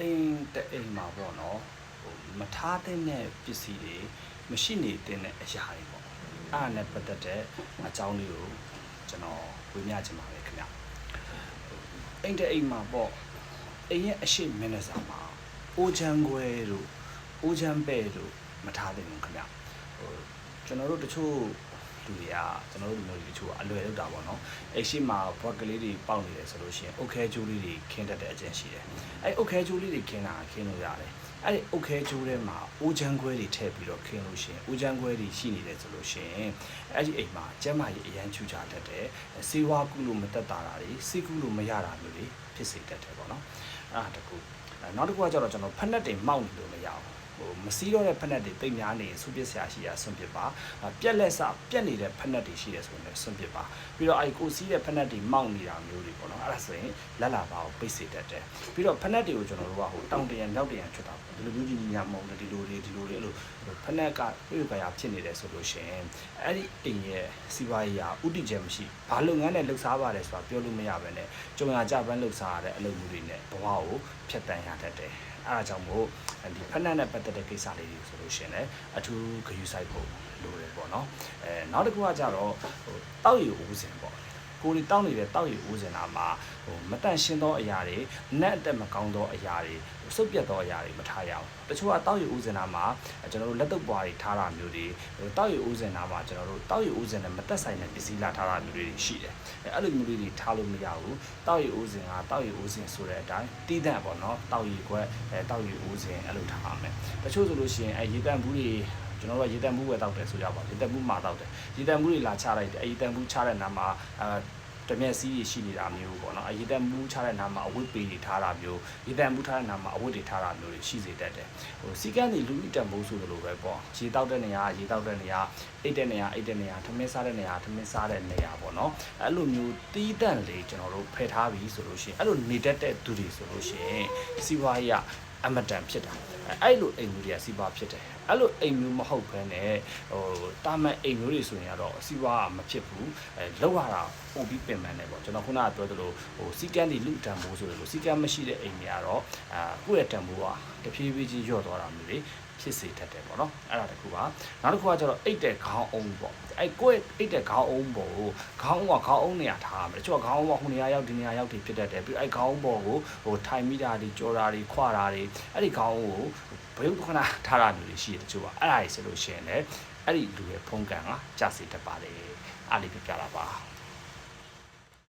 အိမ်တဲ့အိမ်မှာပေါ့နော်ဟိုမထားတဲ့နဲ့ပစ္စည်းတွေမရှိနေတဲ့အရာတွေပေါ့အဲ့ဒါနဲ့ပတ်သက်တဲ့အကြောင်းလေးကိုကျွန်တော်ဝေမျှချင်ပါတယ်ခင်ဗျအိမ်တဲ့အိမ်မှာပေါ့အိမ်ရဲ့အရှိမင်းနဲ့စာမှာအိုချန်ခွဲတို့အိုချန်ပဲ့တို့မထားသင့်ဘူးခင်ဗျဟိုကျွန်တော်တို့တချို့ လူတွေကကျွန်တော်တို့လူမျိုးတွေတချို့ကအလွယ်လောက်တာပေါ့နော်အဲ့ရှိမှာဘွက်ကလေးတွေပေါက်နေတယ်ဆိုလို့ရှိရင်အုတ်ခဲကျိုးလေးတွေခင်းတတ်တဲ့အကျင့်ရှိတယ်အဲ့အုတ်ခဲကျိုးလေးတွေခင်းတာခင်းလို့ရတယ်အဲ့ဒီအုတ်ခဲကျိုးထဲမှာအိုးချမ်းခွဲတွေထည့်ပြီးတော့ခင်းလို့ရှိရင်အိုးချမ်းခွဲတွေရှိနေတယ်ဆိုလို့ရှိရင်အဲ့ဒီအိမ်မှာကျမ်းမာရေးအရန်ချူချတတ်တယ်စေဝါကုလို့မတက်တာတာတွေစိတ်ကုလို့မရတာမျိုးတွေဖြစ်စေတတ်တယ်ပေါ့နော်အဲ့ဒါတကူအဲ့နောက်တစ်ခုကကျတော့ကျွန်တော်ဖက်နက်တွေမောက်နေလို့မရဘူးဟို မစီးတော့တဲ့ဖက်နက်တွေတိတ်များနေရင်ဆုပစ်ဆရာရှိရဆွန့်ပစ်ပါအာပြက်လက်စပြက်နေတဲ့ဖက်နက်တွေရှိတယ်ဆိုရင်လည်းဆွန့်ပစ်ပါပြီးတော့အဲ့ဒီကိုစီးတဲ့ဖက်နက်တွေမောက်နေတာမျိုးတွေပေါ့နော်အဲ့ဒါဆိုရင်လက်လာပါကိုပိတ်စေတတ်တယ်ပြီးတော့ဖက်နက်တွေကိုကျွန်တော်တို့ကဟိုတောင်တရံမြောက်တရံချွတ်တာပေါ့ဒီလိုမျိုးကြီးညာမဟုတ်ဘူးဒီလိုတွေဒီလိုတွေအဲ့လိုဖက်နက်ကပြေကရဖြစ်နေတယ်ဆိုလို့ရှိရင်အဲ့ဒီအိမ်ရဲ့စီးပွားရေးကဥတီချက်မရှိဘာလုပ်ငန်းနဲ့လှုပ်ရှားပါတယ်ဆိုတာပြောလို့မရဘဲနဲ့ကြုံရကြပန်းလှုပ်ရှားရတဲ့အလုပ်မျိုးတွေနဲ့ဘဝကိုဖျက်တမ်းရတတ်တယ်အဲ့ဒါကြောင့်မို့ဒီဖက်နက်နဲ့ပတ်သက်တဲ့ကိစ္စလေးတွေဆိုလို့ရှိရင်လည်းအထူးဂရုစိုက်ဖို့လိုတယ်ပေါ့နော်အဲနောက်တစ်ခုကကြတော့ဟိုတောက်ရည်ဦးစင်ပေါ့ ကိုယ်ဒီတောက်နေတဲ့တောက်ရည်ဦးစင်တာမှာဟိုမတန့်ရှင်းသောအရာတွေနက်အတက်မကောင်းသောအရာတွေစုပ်ပြတ်သောအရာတွေမထားရအောင်တချို့ကတောက်ရည်ဦးစင်တာမှာကျွန်တော်တို့လက်တုပ်ပွားတွေထားတာမျိုးတွေဟိုတောက်ရည်ဦးစင်တာမှာကျွန်တော်တို့တောက်ရည်ဦးစင်နဲ့မတက်ဆိုင်တဲ့ပစ္စည်းလာထားတာမျိုးတွေရှိတယ်အဲအဲ့လိုမျိုးလေးတွေထားလို့မရဘူးတောက်ရည်ဦးစင်ကတောက်ရည်ဦးစင်ဆိုတဲ့အတိုင်းတီးတန့်ပေါ့နော်တောက်ရည်ခွက်အဲတောက်ရည်ဦးစင်အဲ့လိုထားရမယ်တချို့ဆိုလို့ရှိရင်အဲရေတန့်ဘူးတွေ ကျွန်တော်တို့ရေတံမှုဝယ်တောက်တယ်ဆိုကြပါရေတံမှုမှာတောက်တယ်ရေတံမှုတွေလာချလိုက်တယ်အဲရေတံမှုချတဲ့နာမှာအဲတမျက်စီးတွေရှိနေတာမျိုးပေါ့နော်အရေတံမှုချတဲ့နာမှာအဝတ်ပေတွေထားတာမျိုးရေတံမှုထားတဲ့နာမှာအဝတ်တွေထားတာမျိုးတွေရှိစေတတ်တယ်ဟိုစီကန်းတွေလူလူတံမိုးဆိုလိုပဲပေါ့ရေတောက်တဲ့နေရာရေတောက်တဲ့နေရာအိတ်တဲ့နေရာအိတ်တဲ့နေရာထမင်းစားတဲ့နေရာထမင်းစားတဲ့နေရာပေါ့နော်အဲ့လိုမျိုးတီးတန့်လေးကျွန်တော်တို့ဖယ်ထားပြီဆိုလို့ရှိရင်အဲ့လိုနေတတ်တဲ့သူတွေဆိုလို့ရှိရင်စီးပွားရေးက အမတန်ဖြစ်တာအဲ့လိုအိမ်မျိုးတွေကစီးပွားဖြစ်တယ်အဲ့လိုအိမ်မျိုးမဟုတ်ဘဲနဲ့ဟိုတာမန်အိမ်မျိုးတွေဆိုရင်ကတော့စီးပွားကမဖြစ်ဘူးအဲလောက်ရတာပုံပြီးပင်ပန်းတယ်ပေါ့ကျွန်တော်ခုနကပြောသလိုဟိုစီကန်းတွေလူတံမိုးဆိုတယ်လို့စီကန်းမရှိတဲ့အိမ်တွေကတော့အာကိုယ့်ရဲ့တံမိုးကတဖြည်းဖြည်းချင်းညော့သွားတာမျိုးတွေဖြစ်စေတတ်တယ်ပေါ့နော်အဲ့ဒါတခုပါနောက်တစ်ခုကကျတော့အိတ်တဲ့ခေါင်းအုံးပေါ့အဲ့ကိုယ့်အိတ်တဲ့ခေါင်းအုံးပေါ်ကိုခေါင်းအုံးကခေါင်းအုံးနေရာထားရမယ်တချို့ကခေါင်းအုံးကဟိုနေရာရောက်ဒီနေရာရောက်တွေဖြစ်တတ်တယ်ပြီးအဲ့ခေါင်းအုံးပေါ်ကိုဟိုထိုင်မိတာတွေကြော်တာတွေခွာတာတွေအဲ့ဒီခေါင်းအုံးကိုဘယ်လိုခဏထားတာမျိုးတွေရှိတယ်တချို့ကအဲ့ဒါကြီးဆိုလို့ရှိရင်လည်းအဲ့ဒီလူရဲ့ဖုံးကန်ကကြာစေတတ်ပါတယ်အားလေးပြပြတာပါ